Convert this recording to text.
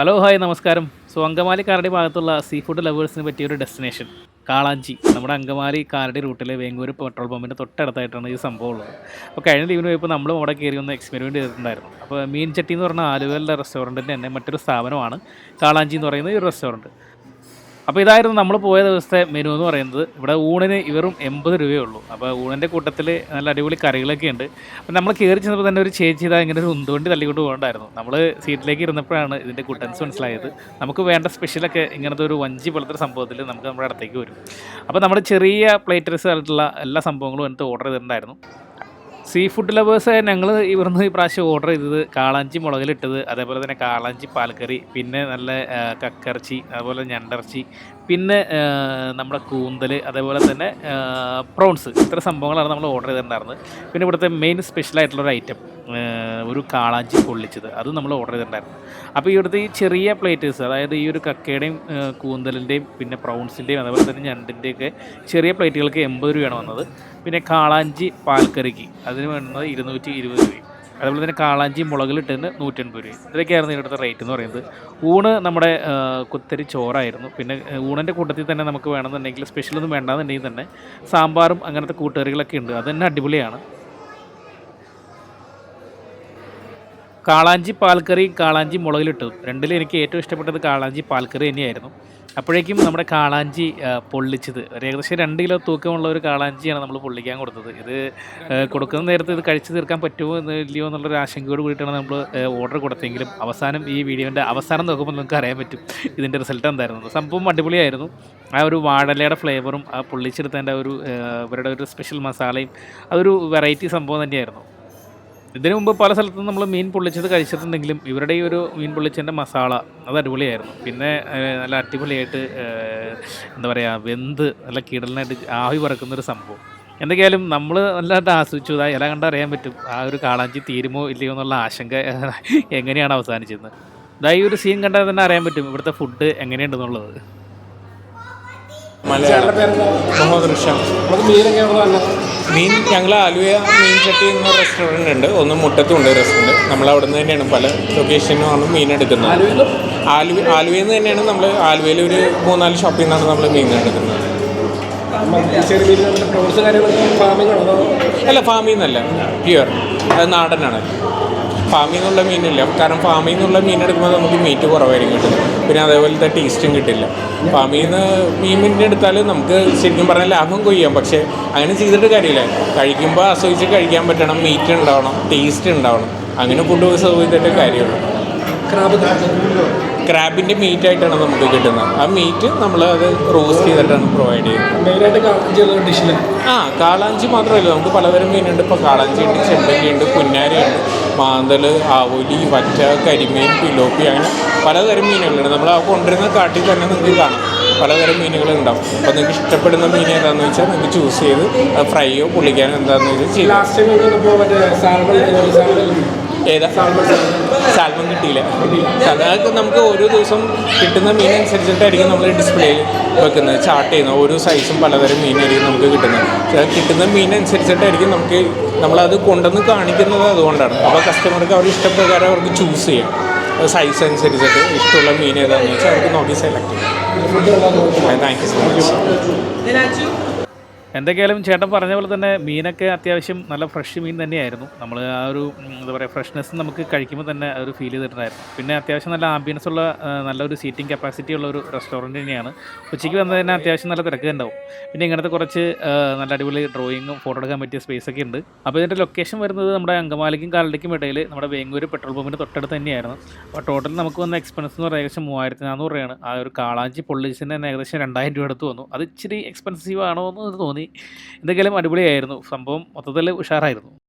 Hello hi നമസ്കാരം. So Angamaly കാരടി ഭാഗത്തുള്ള sea food ലവേഴ്സിന് പറ്റിയ ഒരു ഡെസ്റ്റിനേഷൻ കാളാഞ്ചി. നമ്മുടെ അങ്കമാലി കാരടി റൂട്ടിലെ വേങ്ങൂർ പെട്രോൾ പമ്പിന്റെ തൊട്ടടുത്തായിട്ടാണ് ഈ സംഭവം ഉള്ളത്. അപ്പോൾ കഴിഞ്ഞ ലീവിന് പോയപ്പോൾ നമ്മളും അവിടെ കയറി ഒന്ന് എക്സ്പെരിമെന്റ് ചെയ്തിട്ടുണ്ടായിരുന്നു. അപ്പോൾ മീൻ ചട്ടി എന്ന് പറഞ്ഞ ആലുവയിലെ റെസ്റ്റോറന്റിന്റെ തന്നെ മറ്റൊരു സ്ഥാപനമാണ് കാളാഞ്ചി എന്ന് പറയുന്ന ഈ റെസ്റ്റോറന്റ് അപ്പോൾ ഇതായിരുന്നു നമ്മൾ പോയ ദിവസത്തെ മെനു എന്ന് പറയുന്നത്. ഇവിടെ ഊണിന് ഇവറും എൺപത് രൂപയേ ഉള്ളൂ. അപ്പോൾ ഊണിന്റെ കൂട്ടത്തിൽ നല്ല അടിപൊളി കറികളൊക്കെ ഉണ്ട്. അപ്പോൾ നമ്മൾ കയറി ചെന്നപ്പോൾ തന്നെ ഒരു ചേച്ചി ഇതാ ഇങ്ങനെ ഒരു ഉന്തുവണ്ടി തള്ളിക്കൊണ്ട് പോകണ്ടായിരുന്നു. നമ്മൾ സീറ്റിലേക്ക് ഇരുന്നപ്പോഴാണ് ഇതിന്റെ കുട്ടൻസ് മനസ്സിലായത്. നമുക്ക് വേണ്ട സ്പെഷ്യലൊക്കെ ഇങ്ങനത്തെ ഒരു വഞ്ചി പോലത്തെ സംഭവത്തിൽ നമുക്ക് നമ്മുടെ അടുത്തേക്ക് വരും. അപ്പോൾ നമ്മുടെ ചെറിയ പ്ലേറ്റർസ് ആയിട്ടുള്ള എല്ലാ സംഭവങ്ങളും എന്നിട്ട് ഓർഡർ ചെയ്തിട്ടുണ്ടായിരുന്നു. സീ ഫുഡ് ലവേഴ്സ് ഞങ്ങൾ ഇവിടുന്ന് ഈ പ്രാവശ്യം ഓർഡർ ചെയ്തത് കാളാഞ്ചി മുളകിലിട്ടത് അതേപോലെ തന്നെ കാളാഞ്ചി പാൽക്കറി പിന്നെ നല്ല കക്കിറച്ചി അതുപോലെ ഞണ്ടിറച്ചി പിന്നെ നമ്മുടെ കൂന്തൽ അതേപോലെ തന്നെ പ്രോൺസ് ഇത്ര സംഭവങ്ങളാണ് നമ്മൾ ഓർഡർ ചെയ്തിട്ടുണ്ടായിരുന്നത്. പിന്നെ ഇവിടുത്തെ മെയിൻ സ്പെഷ്യലായിട്ടുള്ളൊരു ഐറ്റം ഒരു കാളാഞ്ചി പൊള്ളിച്ചത്. അത് നമ്മൾ ഓർഡർ ചെയ്തിട്ടുണ്ടായിരുന്നു. അപ്പോൾ ഇവിടുത്തെ ഈ ചെറിയ പ്ലേറ്റേഴ്സ് അതായത് ഈ ഒരു കക്കയുടെയും കൂന്തലിന്റെയും പിന്നെ പ്രൗൺസിന്റെയും അതേപോലെ തന്നെ ഞണ്ടിന്റെയൊക്കെ ചെറിയ പ്ലേറ്റുകൾക്ക് എൺപത് രൂപയാണ് വന്നത്. പിന്നെ കാളാഞ്ചി പാൽക്കറിക്ക് അതിന് വേണ്ടത് ഇരുന്നൂറ്റി ഇരുപത് രൂപയും. അതുപോലെ തന്നെ കാളാഞ്ചി മുളകിലിട്ടതിന് നൂറ്റൻപത് രൂപ ഇതൊക്കെയായിരുന്നു ഇവിടുത്തെ റേറ്റ് എന്ന് പറയുന്നത്. ഊണ് നമ്മുടെ കുത്തരി ചോറായിരുന്നു. പിന്നെ ഊണിന്റെ കൂട്ടത്തിൽ തന്നെ നമുക്ക് വേണമെന്നുണ്ടെങ്കിൽ സ്പെഷ്യലൊന്നും വേണ്ടാന്നുണ്ടെങ്കിൽ തന്നെ സാമ്പാറും അങ്ങനത്തെ കൂട്ടുകറികളൊക്കെ ഉണ്ട്. അത് തന്നെ അടിപൊളിയാണ്. കാളാഞ്ചി പാൽക്കറി കാളാഞ്ചി മുളകിലിട്ടതും രണ്ടിലും എനിക്ക് ഏറ്റവും ഇഷ്ടപ്പെട്ടത് കാളാഞ്ചി പാൽക്കറി തന്നെയായിരുന്നു. അപ്പോഴേക്കും നമ്മുടെ കാളാഞ്ചി പൊള്ളിച്ചത്. ഒരു ഏകദേശം രണ്ട് കിലോ തൂക്കമുള്ള ഒരു കാളാഞ്ചിയാണ് നമ്മൾ പൊള്ളിക്കാൻ കൊടുത്തത്. ഇത് കൊടുക്കുന്ന നേരത്ത് ഇത് കഴിച്ചു തീർക്കാൻ പറ്റുമോ ഇല്ലയോ എന്നുള്ളൊരു ആശങ്കയോട് കൂടിയിട്ടാണ് നമ്മൾ ഓർഡർ കൊടുത്തെങ്കിലും അവസാനം ഈ വീഡിയോന്റെ അവസാനം നോക്കുമ്പോൾ നിങ്ങൾക്ക് അറിയാൻ പറ്റും ഇതിന്റെ റിസൾട്ട് എന്തായിരുന്നു. സംഭവം അടിപൊളിയായിരുന്നു. ആ ഒരു വാഴലയുടെ ഫ്ലേവറും ആ പൊള്ളിച്ചെടുത്തതിന്റെ ഒരു ഇവരുടെ ഒരു സ്പെഷ്യൽ മസാലയും അതൊരു വെറൈറ്റി സംഭവം തന്നെയായിരുന്നു. ഇതിനു മുമ്പ് പല സ്ഥലത്തും നമ്മൾ മീൻ പൊള്ളിച്ചത് കഴിച്ചിട്ടുണ്ടെങ്കിലും ഇവരുടെ ഈ ഒരു മീൻ പൊള്ളിച്ചതിന്റെ മസാല അത് അടിപൊളിയായിരുന്നു പിന്നെ നല്ല അടിപൊളിയായിട്ട് എന്താ പറയുക വെന്ത് നല്ല കിടലിനായിട്ട് ആവി പറക്കുന്ന ഒരു സംഭവം എന്തൊക്കെയായാലും നമ്മൾ നല്ലതായിട്ട് ആസ്വദിച്ചു ആ ഇല കണ്ടാൽ അറിയാൻ പറ്റും ആ ഒരു കാളാഞ്ചി തീരുമോ ഇല്ലയോ എന്നുള്ള ആശങ്ക എങ്ങനെയാണ് അവസാനിച്ചത് ഇതാ ഈ ഒരു സീൻ കണ്ടാൽ തന്നെ അറിയാൻ പറ്റും ഇവിടുത്തെ ഫുഡ് എങ്ങനെയുണ്ടെന്നുള്ളത് മലയാളം മീൻ ഞങ്ങൾ ആലുവ മീൻ ചട്ടി എന്ന റെസ്റ്റോറന്റ് ഉണ്ട്. ഒന്ന് മുട്ടത്തുണ്ട് റെസ്റ്റോറന്റ് നമ്മൾ അവിടെ നിന്ന് തന്നെയാണ് പല ലൊക്കേഷനിലുമാണ് മീൻ എടുക്കുന്നത്. ആലുവ ആലുവയിൽ നിന്ന് തന്നെയാണ് നമ്മൾ ആലുവയിൽ ഒരു മൂന്നാൽ ഷോപ്പിൽ നിന്നാണ് നമ്മൾ മീൻ എടുക്കുന്നത്. അല്ല ഫാമിൽ നിന്നല്ല പ്യുവർ അത് നാടനാണ്. ഫാമിൽ നിന്നുള്ള മീനില്ല കാരണം ഫാമിൽ നിന്നുള്ള മീൻ എടുക്കുമ്പോൾ നമുക്ക് മീറ്റ് കുറവായിരിക്കും കിട്ടുന്നത്. പിന്നെ അതേപോലത്തെ ടേസ്റ്റും കിട്ടില്ല. ഫാമിൽ നിന്ന് മീൻ മീനിന്റെ എടുത്താൽ നമുക്ക് ശരിക്കും പറഞ്ഞാൽ ലാഭം കൊയ്യാം. പക്ഷേ അങ്ങനെ ചെയ്തിട്ട് കാര്യമില്ല. കഴിക്കുമ്പോൾ ആസ്വദിച്ച് കഴിക്കാൻ പറ്റണം. മീറ്റ് ഉണ്ടാവണം ടേസ്റ്റ് ഉണ്ടാവണം അങ്ങനെ ഫുഡ് സെർവ് ചെയ്തിട്ട് കാര്യമുള്ളൂ. ക്രാബിന്റെ മീറ്റ് ആയിട്ടാണ് നമുക്ക് കിട്ടുന്നത്. ആ മീറ്റ് നമ്മൾ അത് റോസ്റ്റ് ചെയ്തിട്ടാണ് പ്രൊവൈഡ് ചെയ്യുന്നത്. മെയിനായിട്ട് കാളഞ്ചിയുള്ള ഡിഷിൽ ആ കാളാഞ്ചി മാത്രമല്ല നമുക്ക് പലതരം മീനുണ്ട് ഇപ്പോൾ കാളാഞ്ചി ഉണ്ട് ചെമ്പല്ലി ഉണ്ട് പുന്നാരി ഉണ്ട് മാന്തൽ ആവോലി വറ്റ കരിമീൻ പിലോപ്പി അങ്ങനെ പലതരം മീനുകളുണ്ട്. നമ്മൾ ആ കൊണ്ടുവരുന്ന കാട്ടിൽ തന്നെ നിങ്ങൾക്ക് കാണാം. പലതരം മീനുകൾ ഉണ്ടാവും. അപ്പോൾ നിങ്ങൾക്ക് ഇഷ്ടപ്പെടുന്ന മീൻ ഏതാണെന്ന് വെച്ചാൽ നിങ്ങൾക്ക് ചൂസ് ചെയ്ത് ഫ്രൈയോ പൊള്ളിക്കാനോ എന്താണെന്ന് വെച്ചാൽ ചെയ്യാം ലാസ്റ്റ് ഏതാ സാൽമൺ കിട്ടിയില്ല? അതൊക്കെ നമുക്ക് ഓരോ ദിവസം കിട്ടുന്ന മീൻ അനുസരിച്ചിട്ടായിരിക്കും നമ്മൾ ഡിസ്പ്ലേയിൽ വെക്കുന്നത്. ചാർട്ട് ചെയ്യുന്നത്. ഓരോ സൈസും പലതരം മീനായിരിക്കും നമുക്ക് കിട്ടുന്നത്. കിട്ടുന്ന മീൻ അനുസരിച്ചിട്ടായിരിക്കും നമുക്ക് നമ്മളത് കൊണ്ടുവന്ന് കാണിക്കുന്നത് അതുകൊണ്ടാണ്. അപ്പോൾ കസ്റ്റമർക്ക് അവർ ഇഷ്ടപ്രകാരം അവർക്ക് ചൂസ് ചെയ്യാം. സൈസ് അനുസരിച്ചിട്ട് ഇഷ്ടമുള്ള മീൻ ഏതാണെന്ന് വെച്ചാൽ അവർക്ക് നോക്കി സെലക്ട് ചെയ്യാം. താങ്ക് യു സോ മച്ച് എന്തൊക്കെയായാലും ചേട്ടൻ പറഞ്ഞ പോലെ തന്നെ മീനൊക്കെ അത്യാവശ്യം നല്ല ഫ്രഷ് മീൻ തന്നെയായിരുന്നു. നമ്മൾ ആ ഒരു എന്താ പറയുക ഫ്രഷ്നെസ് നമുക്ക് കഴിക്കുമ്പോൾ തന്നെ ഒരു ഫീൽ ചെയ്തിട്ടുണ്ടായിരുന്നു പിന്നെ അത്യാവശ്യം നല്ല ആംബിയൻസ് ഉള്ള നല്ലൊരു സീറ്റിംഗ് കപ്പാസിറ്റി ഉള്ള ഒരു റെസ്റ്റോറന്റ് തന്നെയാണ്. ഉച്ചയ്ക്ക് വന്നത് തന്നെ അത്യാവശ്യം നല്ല തിരക്ക് ഉണ്ടാവും. പിന്നെ ഇങ്ങനത്തെ കുറച്ച് നല്ല അടിപൊളി ഡ്രോയിങ്ങും ഫോട്ടോ എടുക്കാൻ പറ്റിയ സ്പേസ് ഒക്കെ ഉണ്ട്. അപ്പോൾ ഇതിന്റെ ലൊക്കേഷൻ വരുന്നത് നമ്മുടെ അങ്കമാലിക്കും കാലടിക്കും ഇടയിൽ നമ്മുടെ വേങ്ങൂർ പെട്രോൾ പമ്പിന്റെ തൊട്ടടുത്ത് തന്നെയായിരുന്നു. അപ്പോൾ ടോട്ടൽ നമുക്ക് വന്ന എക്സ്പെൻസ് എന്ന് പറയുന്നത് ഏകദേശം മൂവായിരത്തി നാനൂറ് രൂപയാണ്. ആ ഒരു കാളാഞ്ചി പൊള്ളിച്ചിന് തന്നെ ഏകദേശം രണ്ടായിരം രൂപ എടുത്ത് വന്നു. അത് ഇച്ചിരി എക്സ്പെൻസീവ് ആണോ എന്ന് തോന്നി. എന്തെങ്കിലും അടിപൊളിയായിരുന്നു. സംഭവം മൊത്തത്തിൽ ഉഷാറായിരുന്നു.